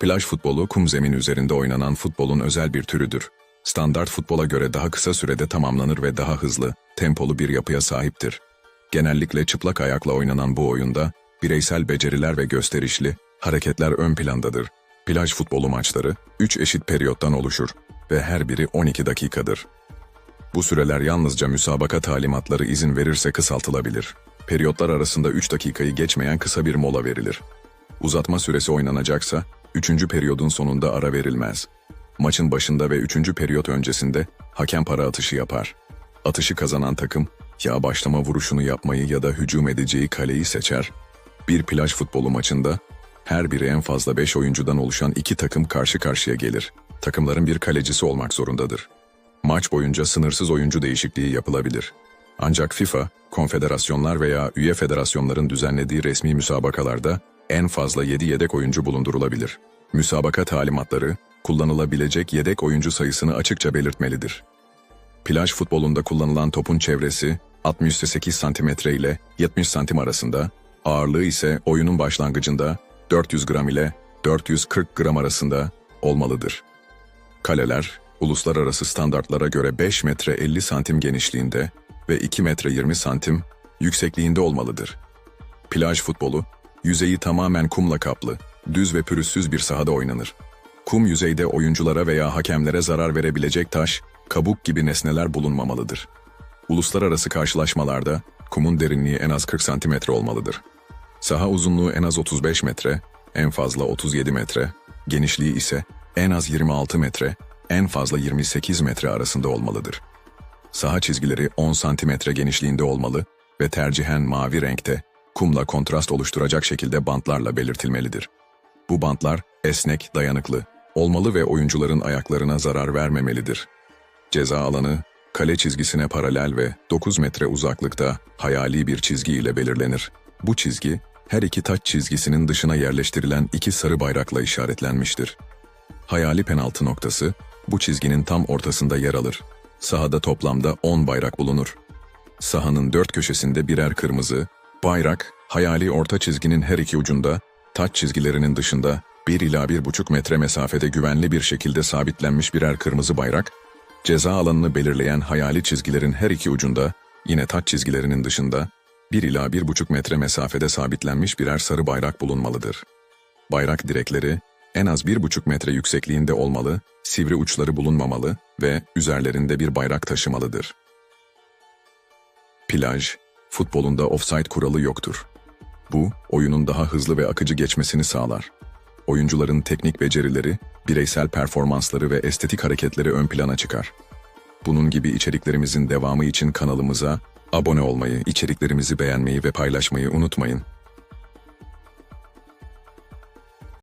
Plaj futbolu kum zemin üzerinde oynanan futbolun özel bir türüdür. Standart futbola göre daha kısa sürede tamamlanır ve daha hızlı, tempolu bir yapıya sahiptir. Genellikle çıplak ayakla oynanan bu oyunda bireysel beceriler ve gösterişli hareketler ön plandadır. Plaj futbolu maçları 3 eşit periyottan oluşur ve her biri 12 dakikadır. Bu süreler yalnızca müsabaka talimatları izin verirse kısaltılabilir. Periyotlar arasında 3 dakikayı geçmeyen kısa bir mola verilir. Uzatma süresi oynanacaksa 3. periyodun sonunda ara verilmez. Maçın başında ve 3. periyot öncesinde hakem para atışı yapar. Atışı kazanan takım ya başlama vuruşunu yapmayı ya da hücum edeceği kaleyi seçer. Bir plaj futbolu maçında her biri en fazla 5 oyuncudan oluşan iki takım karşı karşıya gelir. Takımların bir kalecisi olmak zorundadır. Maç boyunca sınırsız oyuncu değişikliği yapılabilir. Ancak FIFA, konfederasyonlar veya üye federasyonların düzenlediği resmi müsabakalarda en fazla 7 yedek oyuncu bulundurulabilir. Müsabaka talimatları, kullanılabilecek yedek oyuncu sayısını açıkça belirtmelidir. Plaj futbolunda kullanılan topun çevresi 68 cm ile 70 cm arasında, ağırlığı ise oyunun başlangıcında 400 gram ile 440 gram arasında olmalıdır. Kaleler, uluslararası standartlara göre 5 metre 50 santim genişliğinde ve 2 metre 20 santim yüksekliğinde olmalıdır. Plaj futbolu, yüzeyi tamamen kumla kaplı, düz ve pürüzsüz bir sahada oynanır. Kum yüzeyde oyunculara veya hakemlere zarar verebilecek taş, kabuk gibi nesneler bulunmamalıdır. Uluslararası karşılaşmalarda kumun derinliği en az 40 santimetre olmalıdır. Saha uzunluğu en az 35 metre, en fazla 37 metre, genişliği ise en az 26 metre, en fazla 28 metre arasında olmalıdır. Saha çizgileri 10 santimetre genişliğinde olmalı ve tercihen mavi renkte, kumla kontrast oluşturacak şekilde bantlarla belirtilmelidir. Bu bantlar esnek, dayanıklı, olmalı ve oyuncuların ayaklarına zarar vermemelidir. Ceza alanı, kale çizgisine paralel ve 9 metre uzaklıkta hayali bir çizgi ile belirlenir. Bu çizgi, her iki taç çizgisinin dışına yerleştirilen iki sarı bayrakla işaretlenmiştir. Hayali penaltı noktası, bu çizginin tam ortasında yer alır. Sahada toplamda 10 bayrak bulunur. Sahanın dört köşesinde birer kırmızı, bayrak, hayali orta çizginin her iki ucunda, taç çizgilerinin dışında 1 ila 1,5 metre mesafede güvenli bir şekilde sabitlenmiş birer kırmızı bayrak, ceza alanını belirleyen hayali çizgilerin her iki ucunda, yine taç çizgilerinin dışında, 1 ila 1,5 metre mesafede sabitlenmiş birer sarı bayrak bulunmalıdır. Bayrak direkleri, en az 1,5 metre yüksekliğinde olmalı, sivri uçları bulunmamalı ve üzerlerinde bir bayrak taşımalıdır. Plaj, futbolunda offside kuralı yoktur. Bu, oyunun daha hızlı ve akıcı geçmesini sağlar. Oyuncuların teknik becerileri, bireysel performansları ve estetik hareketleri ön plana çıkar. Bunun gibi içeriklerimizin devamı için kanalımıza abone olmayı, içeriklerimizi beğenmeyi ve paylaşmayı unutmayın.